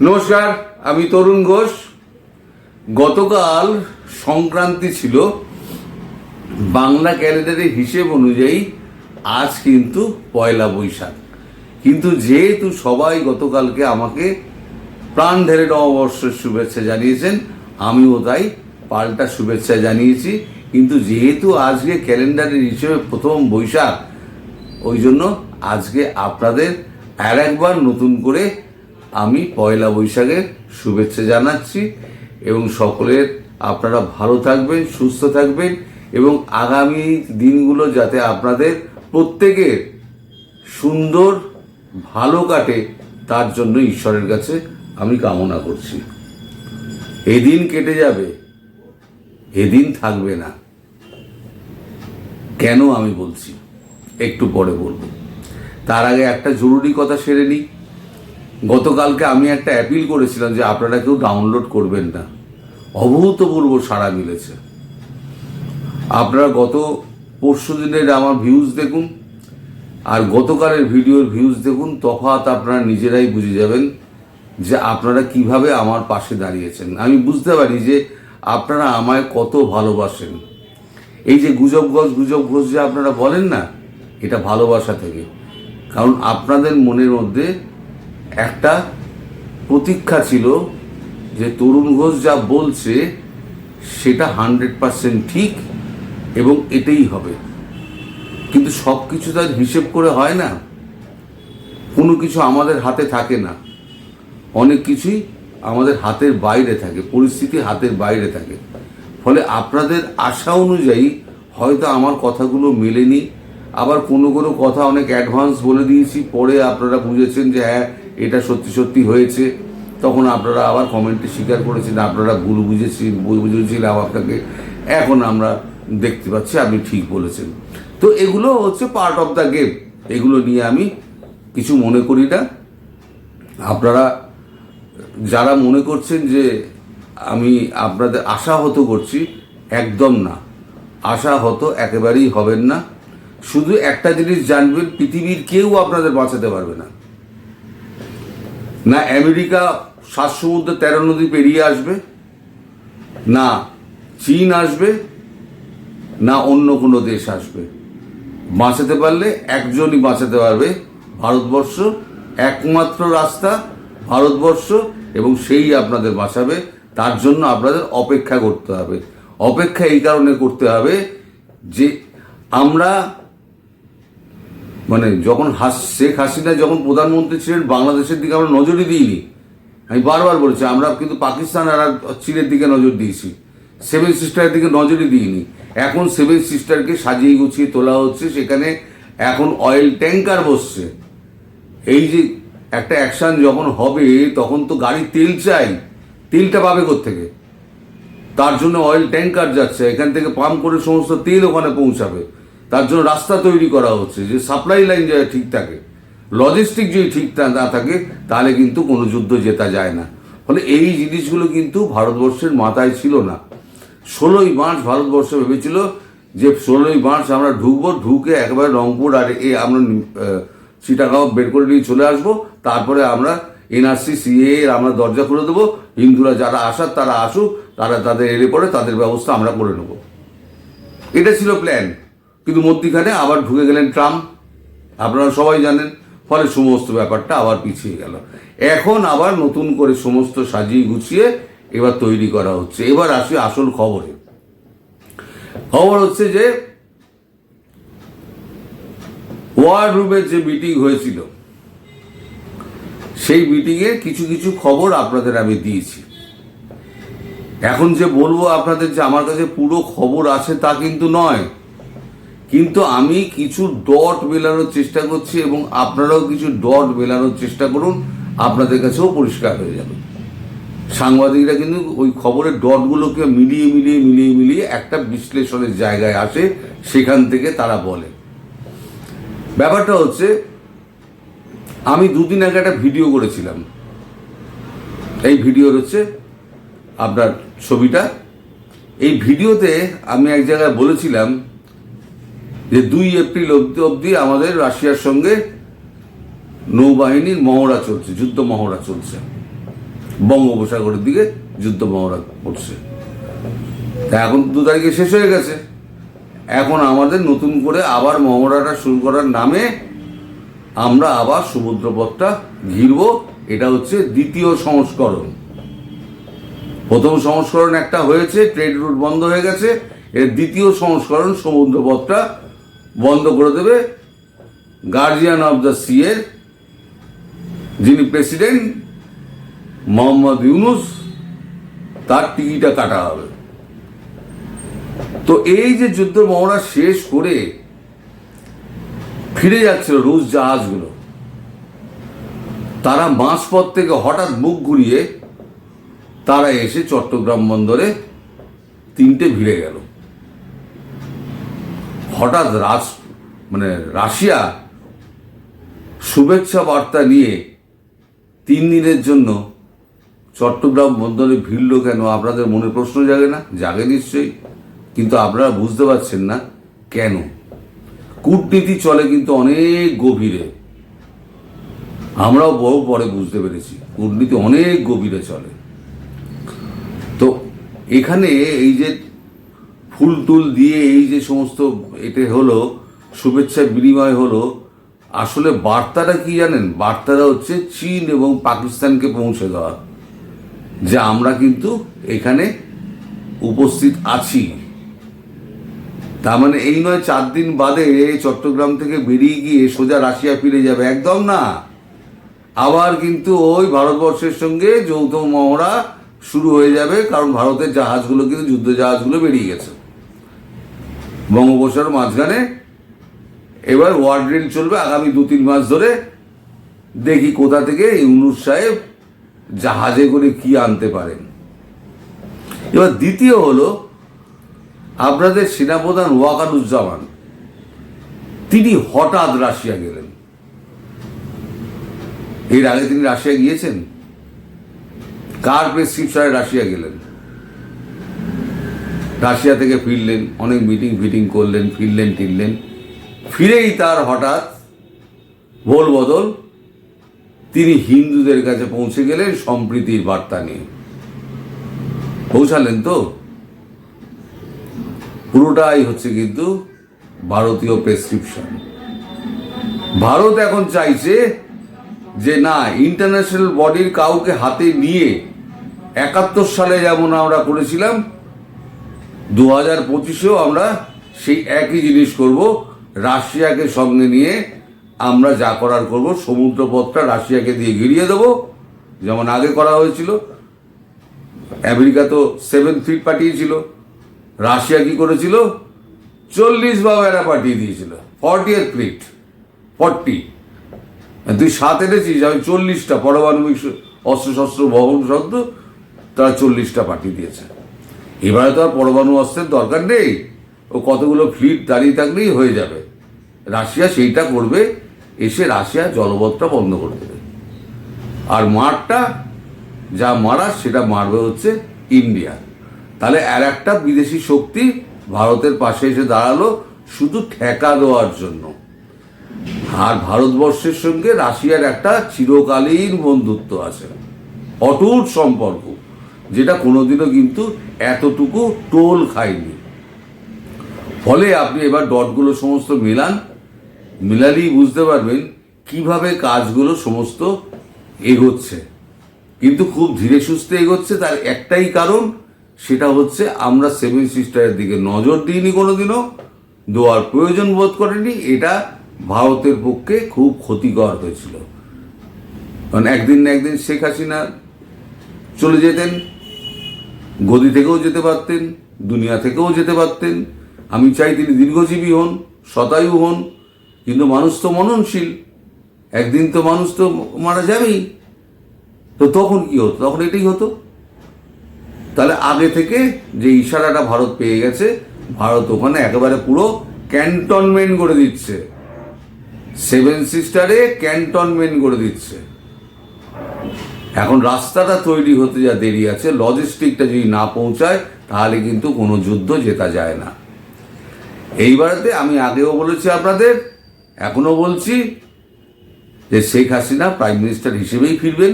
নমস্কার, আমি তরুণ ঘোষ। গতকাল সংক্রান্তি ছিল। বাংলা ক্যালেন্ডারের হিসেব অনুযায়ী আজ কিন্তু পয়লা বৈশাখ। কিন্তু যেহেতু সবাই গতকালকে আমাকে প্রাণ ঢেলে নববর্ষের শুভেচ্ছা জানিয়েছেন, আমিও তাই পাল্টা শুভেচ্ছা জানিয়েছি। কিন্তু যেহেতু আজকে ক্যালেন্ডারের হিসেবে প্রথম বৈশাখ, ওই জন্য আজকে আপনাদের আর একবার নতুন করে আমি পয়লা বৈশাখের শুভেচ্ছা জানাচ্ছি এবং সকলের আপনারা ভালো থাকবেন, সুস্থ থাকবেন এবং আগামী দিনগুলো যাতে আপনাদের প্রত্যেকের সুন্দর, ভালো কাটে, তার জন্য ঈশ্বরের কাছে আমি কামনা করছি। এদিন কেটে যাবে, এদিন থাকবে না। কেন আমি বলছি? একটু পরে বলব। তার আগে একটা জরুরি কথা সেরে নিই। গতকালকে আমি একটা অ্যাপিল করেছিলাম যে আপনারা কেউ ডাউনলোড করবেন না। অভূতপূর্ব সাড়া মিলেছে। আপনারা গত পরশু দিনের আমার ভিউজ দেখুন, আর গতকালের ভিডিওর ভিউজ দেখুন, তফাৎ আপনারা নিজেরাই বুঝে যাবেন যে আপনারা কীভাবে আমার পাশে দাঁড়িয়েছেন। আমি বুঝতে পারি যে আপনারা আমায় কত ভালোবাসেন। এই যে গুজব ঘোষ গুজব ঘোষ যে আপনারা বলেন না, এটা ভালোবাসা থেকে। কারণ আপনাদের মনের মধ্যে একটা প্রতীক্ষা ছিল যে তরুণ ঘোষ যা বলছে, সেটা হান্ড্রেড পার্সেন্ট ঠিক এবং এটাই হবে। কিন্তু সব কিছু তার হিসেব করে হয় না। কোনো কিছু আমাদের হাতে থাকে না। অনেক কিছুই আমাদের হাতের বাইরে থাকে, পরিস্থিতি হাতের বাইরে থাকে। ফলে আপনাদের আশা অনুযায়ী হয়তো আমার কথাগুলো মেলেনি। আবার কোনো কোনো কথা অনেক অ্যাডভান্স বলে দিয়েছি, পরে আপনারা বুঝেছেন যে হ্যাঁ এটা সত্যি সত্যি হয়েছে। তখন আপনারা আবার কমেন্টে স্বীকার করেছেন, আপনারা ভুল বুঝেছেন, ভুল বুঝেছিলাম আপনাকে। এখন আমরা দেখতে পাচ্ছি, আপনি ঠিক বলেছেন। তো এগুলো হচ্ছে পার্ট অফ দ্য গেম এগুলো নিয়ে আমি কিছু মনে করি না। আপনারা যারা মনে করছেন যে আমি আপনাদের আশাহত করছি, একদম না। আশাহত একেবারেই হবেন না। শুধু একটা জিনিস জানবেন, পৃথিবীর কেউ আপনাদের বাঁচাতে পারবে না। না, আমেরিকা সাত সমুদ্র তেরো নদী পেরিয়ে আসবে, না চীন আসবে, না অন্য কোনো দেশ আসবে। বাঁচাতে পারলে একজনই বাঁচাতে পারবে ভারতবর্ষ, একমাত্র রাস্তা ভারতবর্ষ, এবং সেই আপনাদের বাঁচাবে, তার জন্য আপনাদের অপেক্ষা করতে হবে। অপেক্ষা এই কারণে করতে হবে যে আমরা মানে যখন হাস, শেখ হাসিনা যখন প্রধানমন্ত্রী ছিলেন, বাংলাদেশের দিকে আমরা নজরই দিইনি। আমি বারবার বলেছি, আমরা কিন্তু পাকিস্তান আর চীনের দিকে নজর দিয়েছি। সেভেন সিস্টারের দিকে নজরই দিইনি। এখন সেভেন সিস্টারকে সাজিয়ে গুছিয়ে তোলা হচ্ছে, সেখানে এখন অয়েল ট্যাঙ্কার বসছে। এই যে একটা অ্যাকশন যখন হবে, তখন তো গাড়ি তেল চাই। তেলটা পাবে থেকে তার জন্য অয়েল ট্যাঙ্কার যাচ্ছে, এখান থেকে পাম্প করে সমস্ত তেল ওখানে পৌঁছাবে। তার জন্য রাস্তা তৈরি করা হচ্ছে, যে সাপ্লাই লাইন যাতে ঠিক থাকে লজিস্টিক যদি ঠিক না- থাকে, তাহলে কিন্তু কোনো যুদ্ধ জেতা যায় না। ফলে এই জিনিসগুলো কিন্তু ভারতবর্ষের মাথায় ছিল না। ষোলোই মার্চ ভারতবর্ষ ভেবেছিল যে ষোলোই মার্চ আমরা ঢুকবো, ঢুকে একবারে রংপুর আর এ আমরা চিটাগাঁও বের করে নিয়ে চলে আসব। তারপরে আমরা এনআরসি, সিএ এর আমরা দরজা খুলে দেবো। হিন্দুরা যারা আসার তারা আসুক, তারা তাদের এলে পরে তাদের ব্যবস্থা আমরা করে নেব। এটা ছিল প্ল্যান কিন্তু মধ্যিখানে আবার ঢুকে গেলেন ট্রাম্প। আপনারা সবাই জানেন, ফলে সমস্ত ব্যাপারটা আবার পিছিয়ে গেল। এখন আবার নতুন করে সমস্ত সাজিয়ে গুছিয়ে এবার তৈরি করা হচ্ছে। এবার আসি আসল খবরে। খবর হচ্ছে যে, ওয়ার রুমের যে মিটিং হয়েছিল, সেই মিটিংয়ে কিছু কিছু খবর আপনাদের আমি দিয়েছি। এখন যে বলব আপনাদের যে আমার কাছে পুরো খবর আছে তা কিন্তু নয় কিন্তু আমি কিছু ডট মেলানোর চেষ্টা করছি এবং আপনারাও কিছু ডট মেলানোর চেষ্টা করুন, আপনাদের কাছেও পরিষ্কার হয়ে যাবে। সাংবাদিকরা কিন্তু ওই খবরের ডটগুলোকে মিলিয়ে মিলিয়ে মিলিয়ে মিলিয়ে একটা বিশ্লেষণের জায়গায় আসে, সেখান থেকে তারা বলে। ব্যাপারটা হচ্ছে, আমি দুদিন আগে একটা ভিডিও করেছিলাম। এই ভিডিওর হচ্ছে আপনার ছবিটা। এই ভিডিওতে আমি এক জায়গায় বলেছিলাম যে দুই এপ্রিল অব্দি অব্দি আমাদের রাশিয়ার সঙ্গে নৌবাহিনীর মহড়া চলছে, যুদ্ধ মহড়া চলছে। বঙ্গোপসাগরের দিকে যুদ্ধ মহড়া তা এখন দু তারিখে শেষ হয়ে গেছে। এখন আমাদের নতুন করে আবার মহড়াটা শুরু করার নামে আমরা আবার সমুদ্রপথটা ঘিরব। এটা হচ্ছে দ্বিতীয় সংস্করণ। প্রথম সংস্করণ একটা হয়েছে, ট্রেড রুট বন্ধ হয়ে গেছে। এর দ্বিতীয় সংস্করণ সমুদ্রপথটা বন্ধ করে দেবে। গার্জিয়ান অফ দ্য সি এর যিনি প্রেসিডেন্ট মোহাম্মদ ইউনুস, তার টিকিটা কাটা হবে। তো এই যে যুদ্ধ মহড়া শেষ করে ফিরে যাচ্ছিল রুশ জাহাজগুলো, তারা মাঝপথ থেকে হঠাৎ মুখ ঘুরিয়ে তারা এসে চট্টগ্রাম বন্দরে তিনটে ভিড়ে গেল। হঠাৎ রাস মানে রাশিয়া শুভেচ্ছা বার্তা নিয়ে তিন দিনের জন্য চট্টগ্রাম বন্দরে ভিড়ল কেন? আপনাদের মনে প্রশ্ন জাগে না? জাগে নিশ্চয়ই। কিন্তু আপনারা বুঝতে পারছেন না কেন? কূটনীতি চলে কিন্তু অনেক গভীরে। আমরাও বহু পরে বুঝতে পেরেছি, কূটনীতি অনেক গভীরে চলে। তো এখানে এই যে ফুল টুল দিয়ে এই যে সমস্ত এতে হলো, শুভেচ্ছা বিনিময় হলো, আসলে বার্তাটা কি জানেন? বার্তাটা হচ্ছে চীন এবং পাকিস্তানকে পৌঁছে দেওয়া, যে আমরা কিন্তু এখানে উপস্থিত আছি। তার মানে এই নয় চার দিন বাদে চট্টগ্রাম থেকে বেরিয়ে গিয়ে সোজা রাশিয়া ফিরে যাবে, একদম না। আবার কিন্তু ওই ভারতবর্ষের সঙ্গে যৌথ মহড়া শুরু হয়ে যাবে, কারণ ভারতের জাহাজগুলো কিন্তু যুদ্ধ জাহাজগুলো বেরিয়ে গেছে। বঙ্গোপসাগর মাঝখানে। এবার ওয়ার ড্রিল চলবে আগামী দু তিন মাস ধরে। দেখি কোথা থেকে ইউনুস সাহেব জাহাজে করে কি আনতে পারেন। এবার দ্বিতীয় হলো আপনাদের সেনাপ্রধান ওয়াকারুজ্জামান, তিনি হঠাৎ রাশিয়া গেলেন। এর আগে তিনি রাশিয়া গিয়েছেন? কার প্রেসক্রিপশনে রাশিয়া গেলেন? রাশিয়া থেকে ফিরলেন, অনেক মিটিং ফিটিং করলেন, ফিরলেন টিরলেন ফিরেই তার হঠাৎ ভোল বদল, তিনি হিন্দুদের কাছে পৌঁছে গেলেন সম্প্রীতির বার্তা নিয়ে। পৌঁছালেন তো? পুরোটাই হচ্ছে কিন্তু ভারতীয় প্রেসক্রিপশন ভারত এখন চাইছে যে না ইন্টারন্যাশনাল বডির কাউকে হাতে নিয়ে একাত্তর সালে যেমন আমরা করেছিলাম দু হাজার পঁচিশেও আমরা সেই একই জিনিস করব, রাশিয়াকে সঙ্গে নিয়ে আমরা যা করার করব, সমুদ্রপথটা রাশিয়াকে দিয়ে ঘিরিয়ে দেবো, যেমন আগে করা হয়েছিল। আমেরিকা তো সেভেন ফিট পাঠিয়েছিল। রাশিয়া কি করেছিল? চল্লিশ বা বেড়া পাঠিয়ে দিয়েছিল। ফর্টি এর ফিট ফর্টি তুই সাত এনেছিস, আমি চল্লিশটা, পারমাণবিক অস্ত্র শস্ত্র বহন শব্দ তারা চল্লিশটা পাঠিয়ে দিয়েছে। এবারে তো আর পরমাণু অস্ত্রের দরকার নেই। ও কতগুলো ফ্লিট দাঁড়িয়ে থাকলেই হয়ে যাবে। রাশিয়া সেইটা করবে, এসে রাশিয়া জলপথটা বন্ধ করে দেবে। আর মারটা যা মারার সেটা মারবে হচ্ছে ইন্ডিয়া। তাহলে আর একটা বিদেশি শক্তি ভারতের পাশে এসে দাঁড়াল শুধু ঠেকা দেওয়ার জন্য। আর ভারতবর্ষের সঙ্গে রাশিয়ার একটা চিরকালীন বন্ধুত্ব আছে। অটুট সম্পর্ক। যেটা কোনোদিনও কিন্তু এতটুকু টোল খায়নি। ফলে আপনি এবার ডটগুলো সমস্ত মেলান। মেলালেই বুঝতে পারবেন কীভাবে কাজগুলো সমস্ত এগোচ্ছে। কিন্তু খুব ধীরে সুস্থে এগোচ্ছে, তার একটাই কারণ, সেটা হচ্ছে আমরা সেভেন সিস্টারের দিকে নজর দিইনি কোনোদিনও দেওয়ার প্রয়োজন বোধ করেনি এটা ভারতের পক্ষে খুব ক্ষতিকর হয়েছিল। কারণ একদিন না একদিন শেখ হাসিনা চলে যেতেন গদি থেকেও যেতে পারতেন, দুনিয়া থেকেও যেতে পারতেন। আমি চাই তিনি দীর্ঘজীবী হন শতায়ু হন, কিন্তু মানুষ তো মননশীল। একদিন তো মানুষ তো মারা যাবেই। তো তখন কি হতো? তখন এটাই হতো। তাহলে আগে থেকে যে ইশারাটা ভারত পেয়ে গেছে, ভারত ওখানে একেবারে পুরো ক্যান্টনমেন্ট করে দিচ্ছে। সেভেন সিস্টারে ক্যান্টনমেন্ট করে দিচ্ছে। এখন রাস্তাটা তৈরি হতে যা দেরি আছে লজিস্টিকটা যদি না পৌঁছায়, তাহলে কিন্তু কোনো যুদ্ধ জেতা যায় না। এইবারেতে আমি আগেও বলেছি আপনাদের এখনও বলছি যে শেখ হাসিনা প্রাইম মিনিস্টার হিসেবেই ফিরবেন,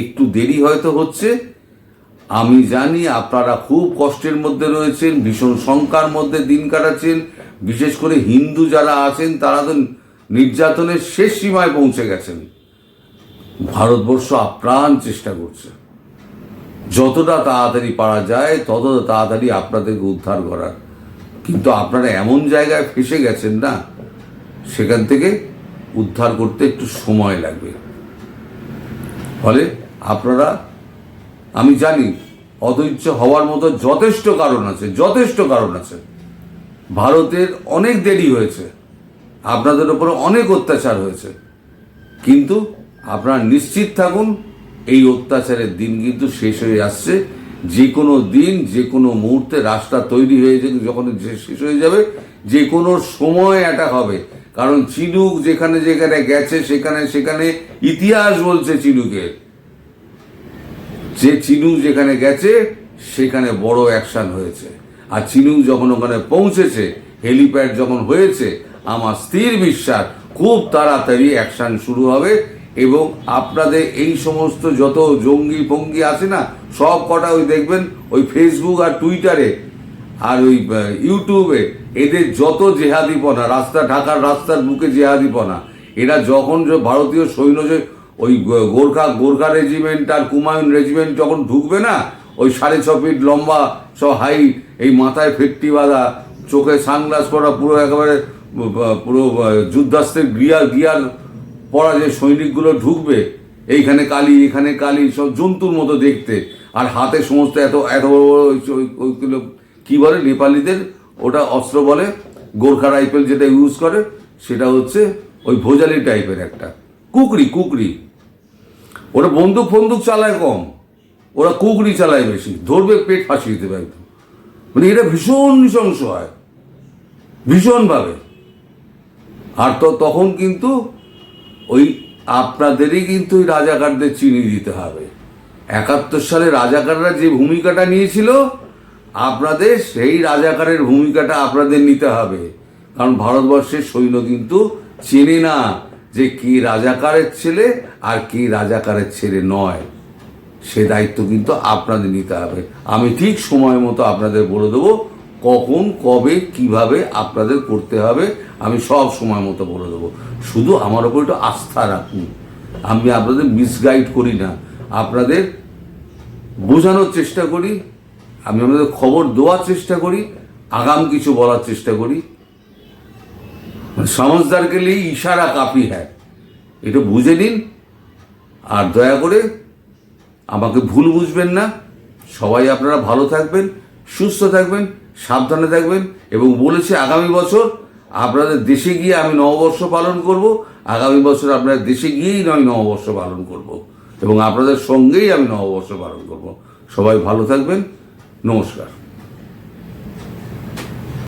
একটু দেরি হয়তো হচ্ছে। আমি জানি আপনারা খুব কষ্টের মধ্যে রয়েছেন, ভীষণ শঙ্কার মধ্যে দিন কাটাচ্ছেন, বিশেষ করে হিন্দু যারা আছেন, তারা তো নির্যাতনের শেষ সীমায় পৌঁছে গেছেন। ভারতবর্ষ আপ্রাণ চেষ্টা করছে। যতটা তাড়াতাড়ি পারা যায়, ততটা তাড়াতাড়ি আপনাদেরকে উদ্ধার করার। কিন্তু আপনারা এমন জায়গায় ফেসে গেছেন না, সেখান থেকে উদ্ধার করতে একটু সময় লাগবে। ফলে আপনারা, আমি জানি, অধৈর্য হওয়ার মতো যথেষ্ট কারণ আছে, যথেষ্ট কারণ আছে। ভারতের অনেক দেরি হয়েছে, আপনাদের উপরে অনেক অত্যাচার হয়েছে। কিন্তু আপনারা নিশ্চিত থাকুন, এই অত্যাচারের দিন কিন্তু শেষ হয়ে আসছে। যে কোনো দিন যে কোনো মুহূর্তে রাস্তা তৈরি হয়ে যাবে যখন শেষ হয়ে যাবে যে কোনো সময় অ্যাটাক হবে। কারণ চিনুক যেখানে যেখানে গেছে, সেখানে সেখানে ইতিহাস বলছে চিনুকের যে চিনুক যেখানে গেছে, সেখানে বড় অ্যাকশন হয়েছে। আর চিনুক যখন ওখানে পৌঁছেছে, হেলিপ্যাড যখন হয়েছে, আমার স্থির বিশ্বাস, খুব তাড়াতাড়ি অ্যাকশন শুরু হবে। এবং আপনাদের এই সমস্ত যত জঙ্গি ফঙ্গি আছে না সব কটা ওই দেখবেন ওই ফেসবুক আর টুইটারে আর ওই ইউটিউবে এদের যত জেহাদিপনা রাস্তা ঢাকার রাস্তার বুকে জেহাদিপনা এরা যখন যে ভারতীয় সৈন্য যে ওই গোর্খা গোর্খা রেজিমেন্ট আর কুমায়ুন রেজিমেন্ট যখন ঢুকবে না ওই সাড়ে ছ ফিট লম্বা সব হাইট এই মাথায় ফেটটি বাঁধা চোখে সানগ্লাস পরা পুরো একেবারে পুরো আহ, যুদ্ধাস্ত্রের গিয়ার গিয়ার পরা যে সৈনিকগুলো ঢুকবে, এইখানে কালি, এখানে কালি, সব জন্তুর মতো দেখতে। আর হাতে সমস্ত এত এত বড় বড় কি বলে নেপালিদের? ওটা অস্ত্র বলে, গোর্খা রাইফেল যেটা ইউজ করে, সেটা হচ্ছে ওই ভোজালি টাইপের একটা। কুকরি কুকরি ওরা বন্দুক ফন্দুক চালায় কম। ওরা কুকরি চালায় বেশি। ধরবে পেট ফাঁসিয়ে দেবে একদম। মানে এটা ভীষণ নৃশংস হয়। ভীষণভাবে। আর তো তখন কিন্তু ওই আপনাদেরই কিন্তু ওই রাজাকারদের চিনি দিতে হবে। একাত্তর সালে রাজাকাররা যে ভূমিকাটা নিয়েছিল, আপনাদের সেই রাজাকারের ভূমিকাটা আপনাদের নিতে হবে। কারণ ভারতবর্ষের সৈন্য কিন্তু চেনে না যে কি রাজাকারের ছেলে আর কি রাজাকারের ছেলে নয়। সে দায়িত্ব কিন্তু আপনাদের নিতে হবে। আমি ঠিক সময় মতো আপনাদের বলে দেবো। কখন, কবে, কীভাবে আপনাদের করতে হবে, আমি সব সময় মতো বলে দেবো। শুধু আমার ওপর একটু আস্থা রাখুন। আমি আপনাদের মিসগাইড করি না। আপনাদের বোঝানোর চেষ্টা করি। আমি আপনাদের খবর দেওয়ার চেষ্টা করি। আগাম কিছু বলার চেষ্টা করি। সমঝদারকে লিয়ে ইশারা কাফি হ্যাঁ এটা বুঝে নিন। আর দয়া করে আমাকে ভুল বুঝবেন না। সবাই আপনারা ভালো থাকবেন, সুস্থ থাকবেন। সাবধানে থাকবেন এবং বলেছি আগামী বছর আপনাদের দেশে গিয়ে আমি নববর্ষ পালন করব। আগামী বছর আপনার দেশে গিয়েই আমি নববর্ষ পালন করব। এবং আপনাদের সঙ্গেই আমি নববর্ষ পালন করব। সবাই ভালো থাকবেন। নমস্কার।